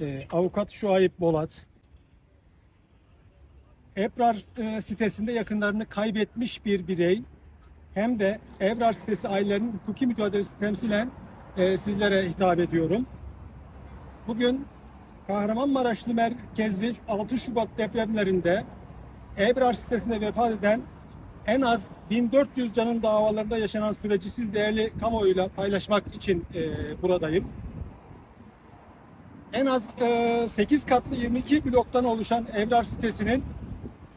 e, avukat Şuayb Bolat, Ebrar e, sitesinde yakınlarını kaybetmiş bir birey hem de Ebrar sitesi ailelerinin hukuki mücadelesi temsilen e, sizlere hitap ediyorum. Bugün Kahramanmaraşlı merkezli 6 Şubat depremlerinde Ebrar sitesinde vefat eden en az 1400 canın davalarında yaşanan süreci siz değerli kamuoyuyla paylaşmak için e, buradayım. En az e, 8 katlı 22 bloktan oluşan Ebrar sitesinin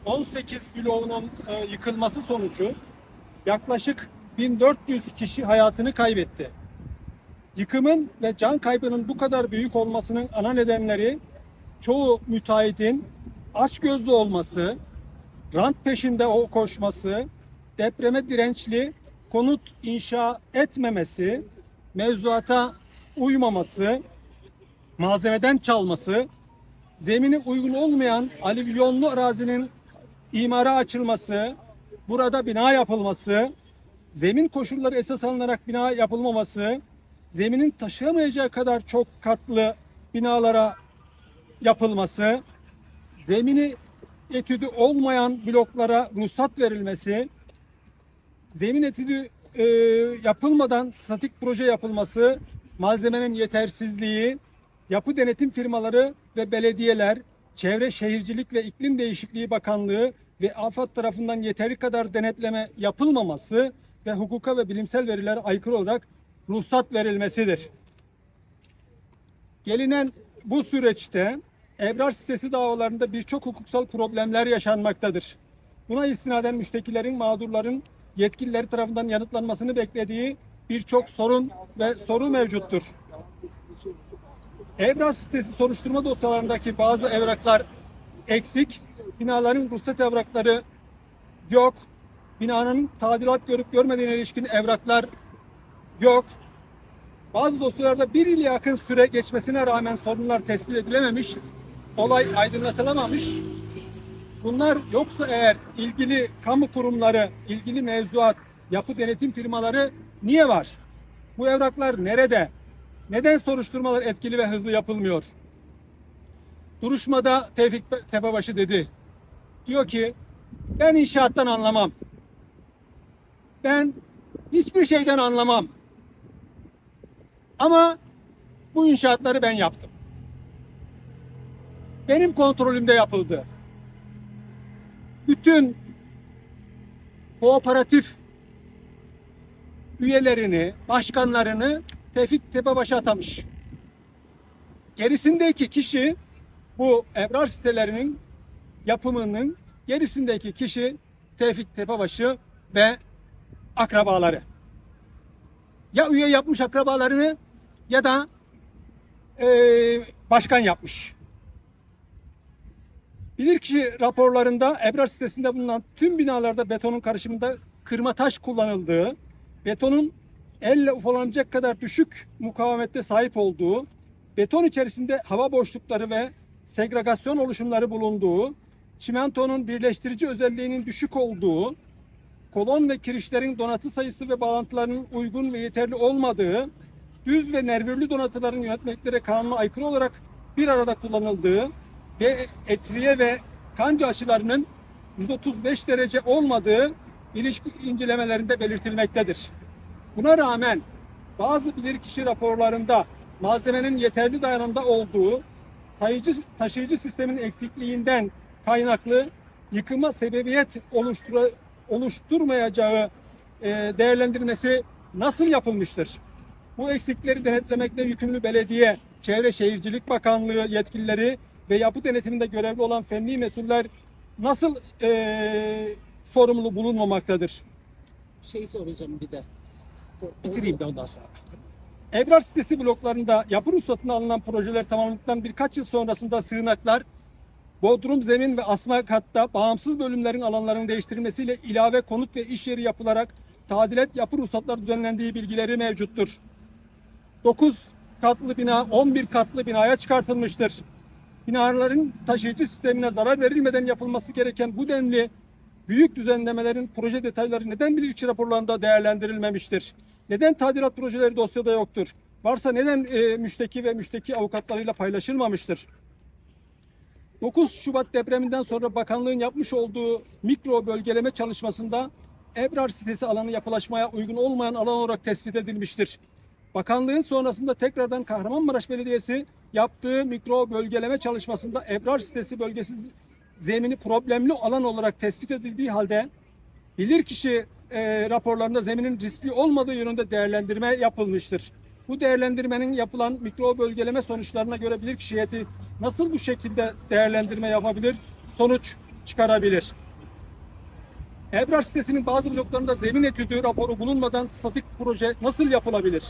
18 bloğunun e, yıkılması sonucu yaklaşık 1400 kişi hayatını kaybetti. Yıkımın ve can kaybının bu kadar büyük olmasının ana nedenleri çoğu müteahhitin açgözlü olması, rant peşinde o koşması, depreme dirençli konut inşa etmemesi, mevzuata uymaması, malzemeden çalması, zemini uygun olmayan alüvyonlu arazinin imara açılması, burada bina yapılması, zemin koşulları esas alınarak bina yapılmaması, zeminin taşıyamayacağı kadar çok katlı binalara yapılması, zemini etüdü olmayan bloklara ruhsat verilmesi, zemin etüdü e, yapılmadan statik proje yapılması, malzemenin yetersizliği, yapı denetim firmaları ve belediyeler, Çevre Şehircilik ve İklim Değişikliği Bakanlığı ve AFAD tarafından yeteri kadar denetleme yapılmaması ve hukuka ve bilimsel verilere aykırı olarak ruhsat verilmesidir. Gelinen bu süreçte Ebrar sitesi davalarında birçok hukuksal problemler yaşanmaktadır. Buna istinaden müştekilerin, mağdurların yetkilileri tarafından yanıtlanmasını beklediği birçok sorun ve soru mevcuttur. Ebrar sitesi soruşturma dosyalarındaki bazı evraklar eksik, binaların ruhsat evrakları yok, binanın tadilat görüp görmediğine ilişkin evraklar yok. Bazı dosyalarda bir yıl yakın süre geçmesine rağmen sorunlar tespit edilememiş, olay aydınlatılamamış. Bunlar yoksa eğer ilgili kamu kurumları, ilgili mevzuat, yapı denetim firmaları niye var? Bu evraklar nerede? Neden soruşturmalar etkili ve hızlı yapılmıyor? Duruşmada Tevfik Tepebaşı dedi. Diyor ki ben inşaattan anlamam. Ben hiçbir şeyden anlamam. Ama bu inşaatları ben yaptım. Benim kontrolümde yapıldı. Bütün kooperatif üyelerini, başkanlarını Tevfik Tepebaşı atamış. Gerisindeki kişi bu ebrar sitelerinin yapımının gerisindeki kişi Tevfik Tepebaşı ve akrabaları. Ya üye yapmış akrabalarını ya da eee, başkan yapmış. Bilirkişi raporlarında Ebrar sitesinde bulunan tüm binalarda betonun karışımında kırma taş kullanıldığı, betonun elle ufalanacak kadar düşük mukavemette sahip olduğu, beton içerisinde hava boşlukları ve segregasyon oluşumları bulunduğu, çimentonun birleştirici özelliğinin düşük olduğu, kolon ve kirişlerin donatı sayısı ve bağlantılarının uygun ve yeterli olmadığı, düz ve nervürlü donatıların yönetmeliklere kanuna aykırı olarak bir arada kullanıldığı ve etriye ve kanca açılarının 135 derece olmadığı ilişki incelemelerinde belirtilmektedir. Buna rağmen bazı bilirkişi raporlarında malzemenin yeterli dayanımda olduğu, taşıyıcı, taşıyıcı sistemin eksikliğinden kaynaklı yıkıma sebebiyet oluştura, oluşturmayacağı e, değerlendirmesi nasıl yapılmıştır? Bu eksikleri denetlemekle yükümlü belediye, Çevre Şehircilik Bakanlığı yetkilileri ve yapı denetiminde görevli olan fenli mesuller nasıl e, sorumlu bulunmamaktadır? Şey soracağım bir de. Bitireyim de ondan sonra. Ebrar sitesi bloklarında yapı ruhsatına alınan projeler tamamlandıktan birkaç yıl sonrasında sığınaklar, bodrum, zemin ve asma katta bağımsız bölümlerin alanlarının değiştirilmesiyle ilave konut ve iş yeri yapılarak tadilat yapı ruhsatları düzenlendiği bilgileri mevcuttur. 9 katlı bina 11 katlı binaya çıkartılmıştır. Binaların taşıyıcı sistemine zarar verilmeden yapılması gereken bu denli büyük düzenlemelerin proje detayları neden bilirkişi raporlarında değerlendirilmemiştir? Neden tadilat projeleri dosyada yoktur? Varsa neden e, müşteki ve müşteki avukatlarıyla paylaşılmamıştır? 9 Şubat depreminden sonra bakanlığın yapmış olduğu mikro bölgeleme çalışmasında Ebrar sitesi alanı yapılaşmaya uygun olmayan alan olarak tespit edilmiştir. Bakanlığın sonrasında tekrardan Kahramanmaraş Belediyesi yaptığı mikro bölgeleme çalışmasında Ebrar sitesi bölgesi zemini problemli alan olarak tespit edildiği halde bilirkişi e, raporlarında zeminin riskli olmadığı yönünde değerlendirme yapılmıştır. Bu değerlendirmenin yapılan mikro bölgeleme sonuçlarına göre bilirkişi heyeti nasıl bu şekilde değerlendirme yapabilir, sonuç çıkarabilir? Ebrar sitesinin bazı bloklarında zemin etüdü raporu bulunmadan statik proje nasıl yapılabilir?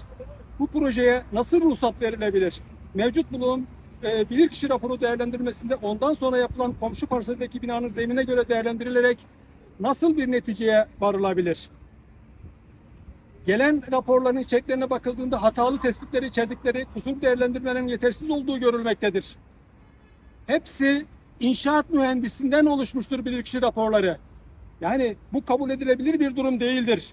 Bu projeye nasıl ruhsat verilebilir? Mevcut bloğun e, bilirkişi raporu değerlendirmesinde ondan sonra yapılan komşu parseldeki binanın zemine göre değerlendirilerek nasıl bir neticeye varılabilir? Gelen raporların içeriklerine bakıldığında hatalı tespitleri içerdikleri kusur değerlendirmenin yetersiz olduğu görülmektedir. Hepsi inşaat mühendisinden oluşmuştur bilirkişi raporları. Yani bu kabul edilebilir bir durum değildir.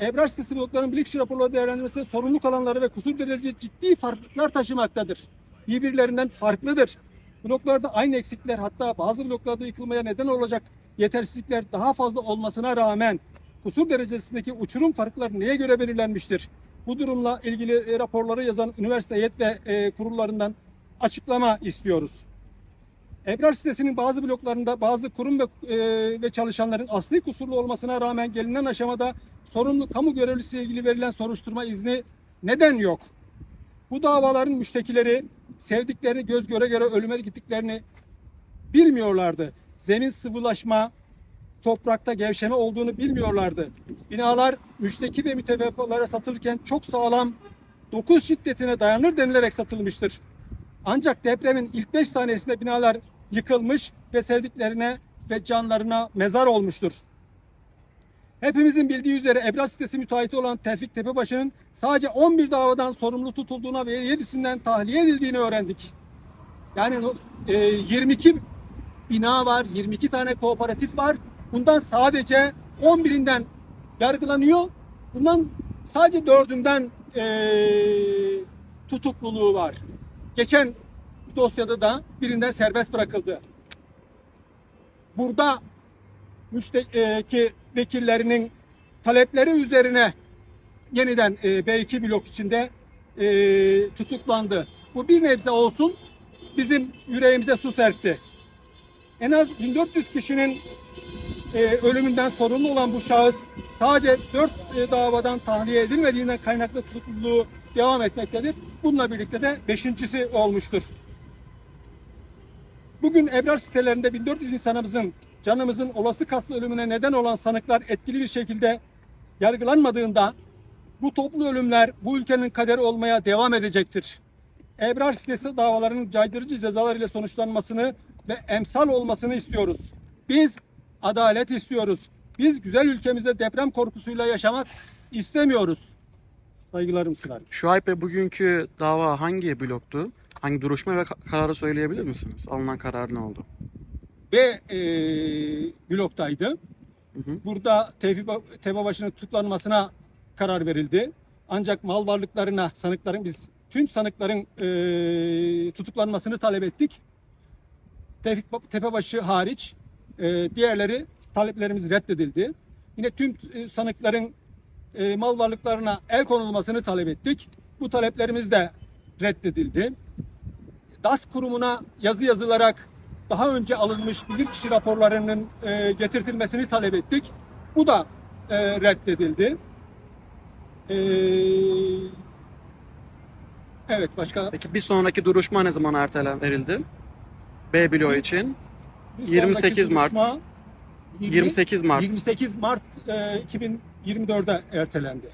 Ebrar sitesi blokların bilirkişi raporları değerlendirmesinde sorumluluk alanları ve kusur derece ciddi farklılıklar taşımaktadır. Birbirlerinden farklıdır. Bloklarda aynı eksikler hatta bazı bloklarda yıkılmaya neden olacak yetersizlikler daha fazla olmasına rağmen kusur derecesindeki uçurum farkları neye göre belirlenmiştir? Bu durumla ilgili e, raporları yazan üniversite heyet ve e, kurullarından açıklama istiyoruz. Ebrar sitesinin bazı bloklarında bazı kurum ve, e, ve çalışanların asli kusurlu olmasına rağmen gelinen aşamada sorumlu kamu görevlisiyle ilgili verilen soruşturma izni neden yok? Bu davaların müştekileri sevdiklerini göz göre göre ölüme gittiklerini bilmiyorlardı. Zemin sıvılaşma, toprakta gevşeme olduğunu bilmiyorlardı. Binalar müşteki ve müteveffalara satılırken çok sağlam 9 şiddetine dayanır denilerek satılmıştır. Ancak depremin ilk 5 saniyesinde binalar yıkılmış ve sevdiklerine ve canlarına mezar olmuştur. Hepimizin bildiği üzere Ebrar sitesi müteahhiti olan Tevfik Tepebaşı'nın sadece 11 davadan sorumlu tutulduğuna ve 7'sinden tahliye edildiğini öğrendik. Yani e, 22 bina var, 22 tane kooperatif var. Bundan sadece 11'inden yargılanıyor. Bundan sadece 4'ünden e, tutukluluğu var. Geçen dosyada da birinden serbest bırakıldı. Burada müşteki vekillerinin talepleri üzerine yeniden e, B2 blok içinde e, tutuklandı. Bu bir nebze olsun bizim yüreğimize su serpti. En az 1400 kişinin e, ölümünden sorumlu olan bu şahıs sadece 4 e, davadan tahliye edilmediğinden kaynaklı tutukluluğu devam etmektedir. Bununla birlikte de beşincisi olmuştur. Bugün Ebrar sitelerinde 1400 insanımızın canımızın olası kaslı ölümüne neden olan sanıklar etkili bir şekilde yargılanmadığında bu toplu ölümler bu ülkenin kaderi olmaya devam edecektir. Ebrar sitesi davalarının caydırıcı cezalar ile sonuçlanmasını ve emsal olmasını istiyoruz. Biz adalet istiyoruz. Biz güzel ülkemizde deprem korkusuyla yaşamak istemiyoruz. Saygılarımı sunarım. Şuayb Bey bugünkü dava hangi bloktu? Hangi duruşma ve ka- kararı söyleyebilir misiniz? Alınan karar ne oldu? Ve e, bloktaydı. Hı hı. Burada Tevfik Ba- Tepebaşı'nın tutuklanmasına karar verildi. Ancak mal varlıklarına sanıkların biz tüm sanıkların e, tutuklanmasını talep ettik. Tevfik Ba- Tepebaşı hariç e, diğerleri taleplerimiz reddedildi. Yine tüm e, sanıkların e, mal varlıklarına el konulmasını talep ettik. Bu taleplerimiz de reddedildi. DAS kurumuna yazı yazılarak daha önce alınmış bilirkişi raporlarının e, getirtilmesini talep ettik. Bu da e, reddedildi. E, evet başka Peki bir sonraki duruşma ne zaman ertelen verildi? B bloğu için bir 28 sonraki Mart. duruşma 20 28 Mart. 28 Mart e, 2024'e ertelendi.